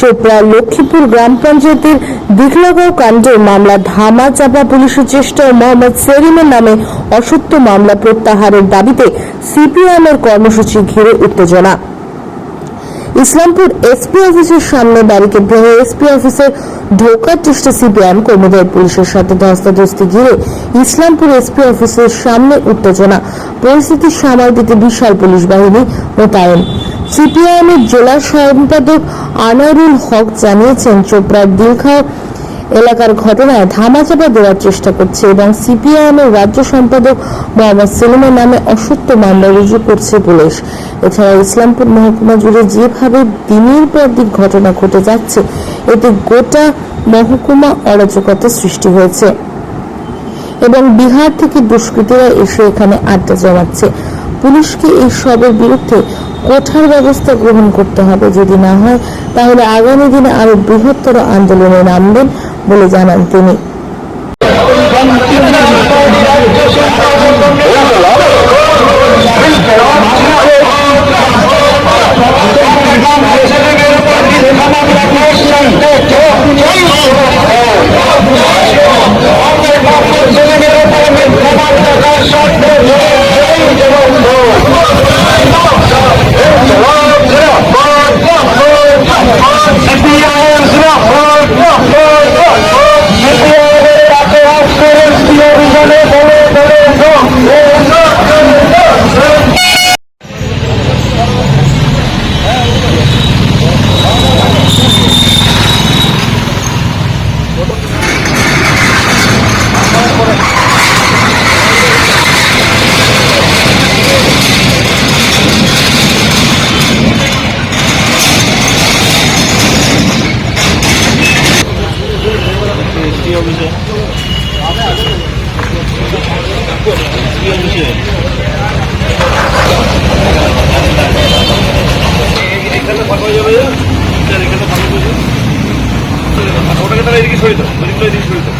চোপড়া লক্ষ্মীপুর গ্রাম পঞ্চায়েতের দিঘলাগাঁও কাণ্ডে মামলা ধামা চাপা পুলিশের চেষ্টা ও মোহাম্মদ সেলিমের নামে অসত্য মামলা প্রত্যাহারের দাবিতে সিপিআইএমের কর্মসূচি ঘিরে উত্তেজনা। ইসলামপুর এসপি অফিসের সামনে ব্যারিকেড ভেঙে এসপি অফিসে ঢোকার চেষ্টা সিপিএম কর্মীদের পুলিশের সাথে ধস্তাধস্তি ঘিরে ইসলামপুর এসপি অফিসের সামনে উত্তেজনা। পরিস্থিতি সামাল দিতে বিশাল পুলিশ বাহিনী মোতায়েন। সিপিআইএম এর জেলা সম্পাদক আনারুল হক জানিয়েছেন, চোপড়ার দিলখাও এলাকার ঘটনায় ধামাচাপা দেওয়ার চেষ্টা করছে এবং সিপিআইএম এর রাজ্য সম্পাদক মোহাম্মদ সেলিমের নামে অসত্য মামলা রুজু করছে পুলিশ। এছাড়া ইসলামপুর মহকুমা জুড়ে যেভাবে দিনের পর দিন ঘটনা ঘটে যাচ্ছে, এতে গোটা মহকুমা অরাজকতা সৃষ্টি হয়েছে এবং বিহার থেকে দুষ্কৃতীরা এসে এখানে আড্ডা জমাচ্ছে। পুলিশকে এই সবের বিরুদ্ধে কঠোর ব্যবস্থা গ্রহণ করতে হবে। যদি না হয়, তাহলে আগামী দিনে আরও বৃহত্তর আন্দোলনে নামবেন বলে জানান তিনি। ওটাকে তারা এদিকে দাও ওদিকগুলো এদিকে দাও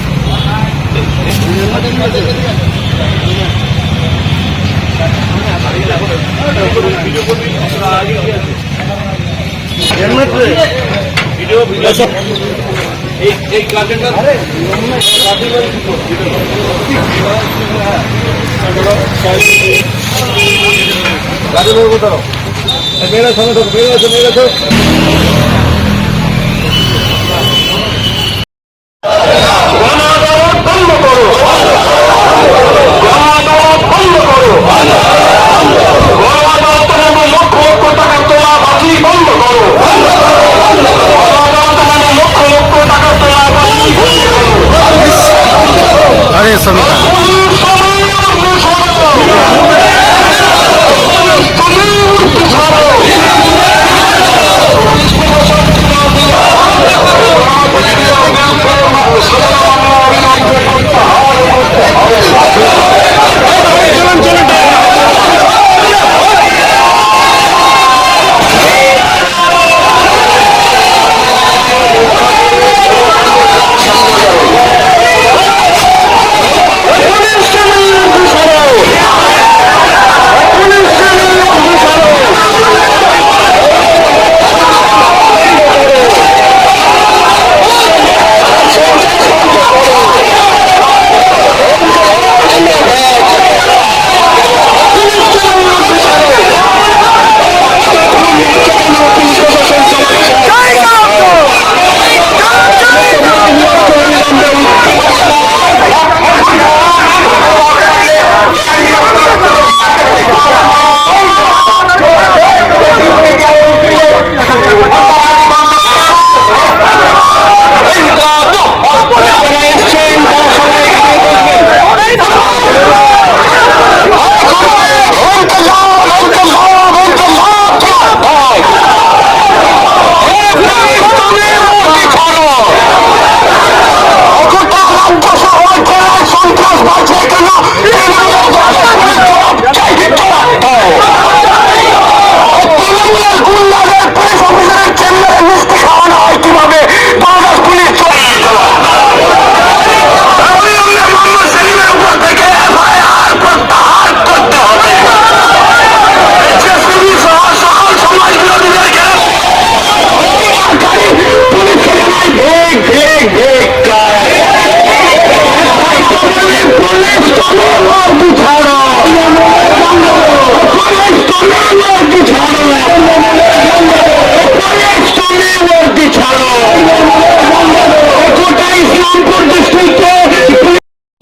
ভিডিও ভিডিও এই এই ক্লাসেরটা গাড়ি বলব তারো মেয়েরা থাকো মেয়েরা মেয়েরা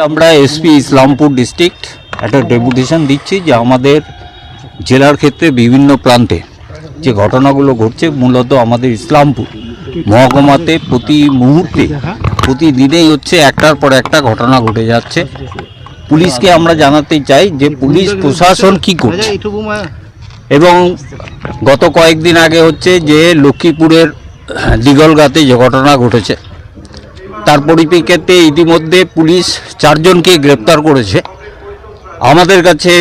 আমরা এসপি ইসলামপুর ডিস্ট্রিক্ট একটা ডেপুটেশন দিচ্ছি যে আমাদের জেলার ক্ষেত্রে বিভিন্ন প্রান্তে যে ঘটনাগুলো ঘটছে মূলত আমাদের ইসলামপুর মহকুমাতে প্রতি মুহূর্তে, প্রতিদিনেই হচ্ছে একটার পর একটা ঘটনা ঘটে যাচ্ছে। পুলিশকে আমরা জানাতে চাই যে পুলিশ প্রশাসন কি করছে। এবং গত কয়েকদিন আগে হচ্ছে যে লক্ষ্মীপুরের দিগলগাতে যে ঘটনা ঘটেছে তার পরিপ্রেক্ষিতে ইতিমধ্যে পুলিশ চারজনকে গ্রেপ্তার করেছে। আমাদের কাছে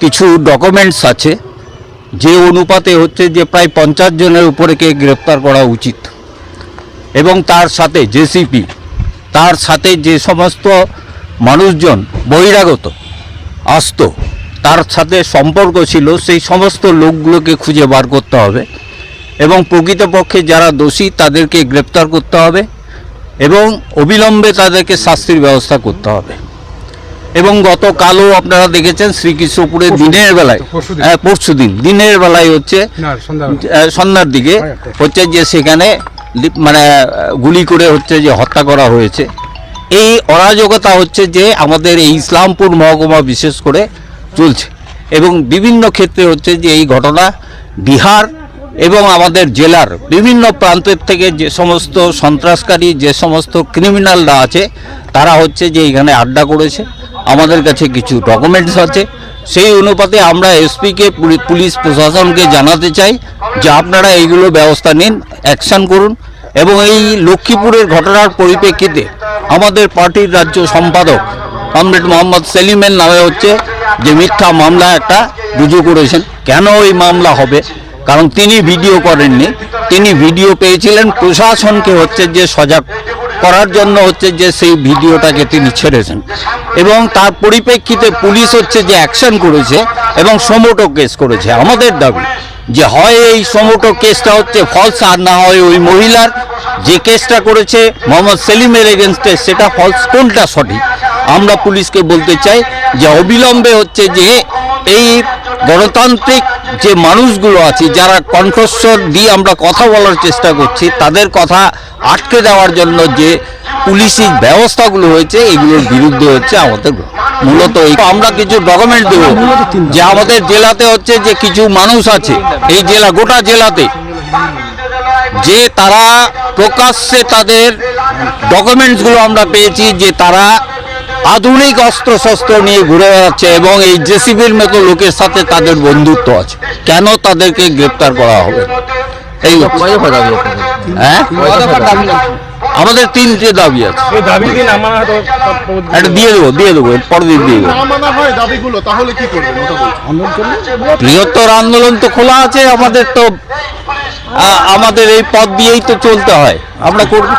কিছু ডকুমেন্টস আছে, যে অনুপাতে হচ্ছে যে প্রায় পঞ্চাশ জনের উপরেকে গ্রেপ্তার করা উচিত। এবং তার সাথে জেসিপি, তার সাথে যে সমস্ত মানুষজন বহিরাগত, আসতো, তার সাথে সম্পর্ক ছিল, সেই সমস্ত লোকগুলোকে খুঁজে বার করতে হবে। এবং প্রকৃতপক্ষে যারা দোষী, তাদেরকে গ্রেপ্তার করতে হবে। এবং অবিলম্বে তাদেরকে শাস্তির ব্যবস্থা করতে হবে। এবং গতকালও আপনারা দেখেছেন শ্রীকৃষ্ণপুরের দিনের বেলায় হ্যাঁ পরশু দিন দিনের বেলায় হচ্ছে সন্ধ্যার দিকে। হচ্ছে যে সেখানে মানে গুলি করে হচ্ছে যে হত্যা করা হয়েছে। এই অরাজকতা হচ্ছে যে আমাদের এই ইসলামপুর মহকুমা বিশেষ করে চলছে। এবং বিভিন্ন ক্ষেত্রে হচ্ছে যে এই ঘটনা বিহার এবং আমাদের জেলার বিভিন্ন প্রান্তের থেকে যে সমস্ত সন্ত্রাসকারী, যে সমস্ত ক্রিমিনালরা আছে, তারা হচ্ছে যে এখানে আড্ডা করেছে। আমাদের কাছে কিছু ডকুমেন্টস আছে। সেই অনুপাতে আমরা এসপিকে পুলিশ প্রশাসনকে জানাতে চাই যে আপনারা এইগুলো ব্যবস্থা নিন অ্যাকশন করুন এবং এই লক্ষ্মীপুরের ঘটনার পরিপ্রেক্ষিতে আমাদের পার্টির রাজ্য সম্পাদক কমরেড মোহাম্মদ সেলিমের নামে হচ্ছে যে মিথ্যা মামলা একটা রুজু করেছেন। কেন এই মামলা হবে? কারণ তিনি ভিডিও করেননি। তিনি ভিডিও পেয়েছিলেন, প্রশাসনকে হচ্ছে যে সজাগ করার জন্য হচ্ছে যে সেই ভিডিওটাকে তিনি ছেড়েছেন। এবং তার পরিপ্রেক্ষিতে পুলিশ হচ্ছে যে অ্যাকশন করেছে এবং সমোটো কেস করেছে। আমাদের দাবি যে হয় এই সমোটো কেসটা হচ্ছে ফলস আর না হয় ওই মহিলার। যে কেসটা করেছে মোহাম্মদ সেলিমের এগেনস্টে সেটা ফলস কোনটা সঠিক? আমরা পুলিশকে বলতে চাই যে অবিলম্বে হচ্ছে যে এই গণতান্ত্রিক যে মানুষগুলো আছে, যারা কণ্ঠস্বর দিয়ে আমরা কথা বলার চেষ্টা করছি, তাদের কথা আটকে দেওয়ার জন্য যে পুলিশি ব্যবস্থাগুলো হয়েছে, এগুলোর বিরুদ্ধে হচ্ছে আমাদের মূলত আমরা কিছু ডকুমেন্ট দেব, যে আমাদের জেলাতে হচ্ছে যে কিছু মানুষ আছে, এই জেলা, গোটা জেলাতে, যে তারা প্রকাশ্যে তাদের ডকুমেন্টসগুলো আমরা পেয়েছি, যে তারা আধুনিক অস্ত্র শস্ত্র নিয়ে ঘুরে বেড়াচ্ছে এবং এই জেসিবির মতো লোকের সাথে তাদের বন্ধুত্ব আছে। কেন তাদেরকে গ্রেপ্তার করা হবে? এই হ্যাঁ? আমাদের তিনটে দাবি আছে। মানা একটা দিয়ে দেবো দিয়ে দেবো পরের দিন দিয়ে দেবো। বৃহত্তর আন্দোলন তো খোলা আছে আমাদের তো আমাদের এই পথ দিয়েই তো চলতে হয়। আমরা করব।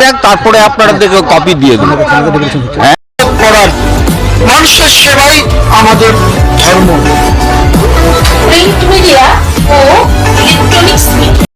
দেখ তারপরে আপনাদেরকে কপি দিয়ে দেবো। হ্যাঁ? করার মানুষের সেবাই আমাদের ধর্ম। প্রিন্ট মিডিয়া ও ইলেকট্রনিক্স মিডিয়া